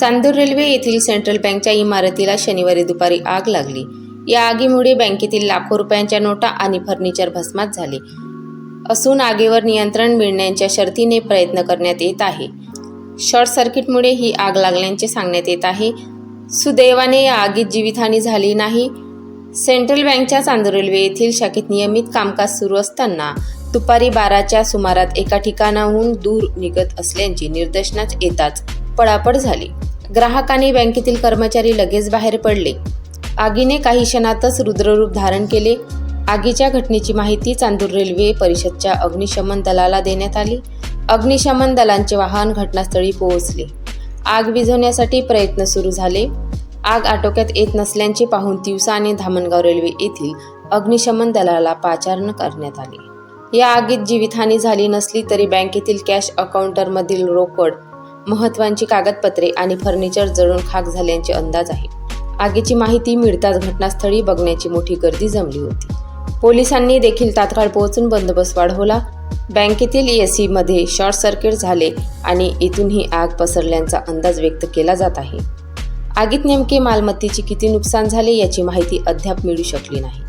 Chandur railway येथील central बँकच्या इमारतीला शनिवारी दुपारी आग लागली. या आगीमुळे बँकेतील लाखो रुपयांच्या नोटा आणि फर्निचर भस्मात झाले असून आगीवर नियंत्रण मिळण्याच्या शर्तीने प्रयत्न करण्यात येत आहे. शॉर्ट सर्किटमुळे ही आग लागल्याचे सांगण्यात येत आहे. सुदैवाने या आगीत जीवितहानी झाली नाही. सेंट्रल बँकच्या चांदूर रेल्वे येथील शाखेत नियमित कामकाज सुरू असताना दुपारी बाराच्या सुमारात एका ठिकाणाहून दूर निघत असल्याची निदर्शनास येताच पळापळ झाली. ग्राहकांनी बँकेतील कर्मचारी लगेच बाहेर पडले. आगीने काही क्षणातच रुद्ररूप धारण केले. आगीच्या घटनेची माहिती चांदूर रेल्वे परिषदच्या अग्निशमन दलाला देण्यात आली. अग्निशमन दलांचे वाहन घटनास्थळी पोहोचले. आग विझवण्यासाठी प्रयत्न सुरू झाले. आग आटोक्यात येत नसल्याचे पाहून तिवसा आणि धामणगाव रेल्वे येथील अग्निशमन दलाला पाचारण करण्यात आले. या आगीत जीवितहानी झाली नसली तरी बँकेतील कॅश अकाउंटरमधील रोकड महत्वाची कागदपत्रे आणि फर्निचर जळून खाक झाल्याचे अंदाज आहे. आगीची माहिती मिळताच घटनास्थळी बघण्याची मोठी गर्दी जमली होती. पोलिसांनी देखील तात्काळ पोहोचून बंदोबस्त वाढवला. बँकेतील ए सीमध्ये शॉर्ट सर्किट झाले आणि इथून ही आग पसरल्याचा अंदाज व्यक्त केला जात आहे. आगीत नेमके मालमत्तेचे किती नुकसान झाले याची माहिती अद्याप मिळू शकली नाही.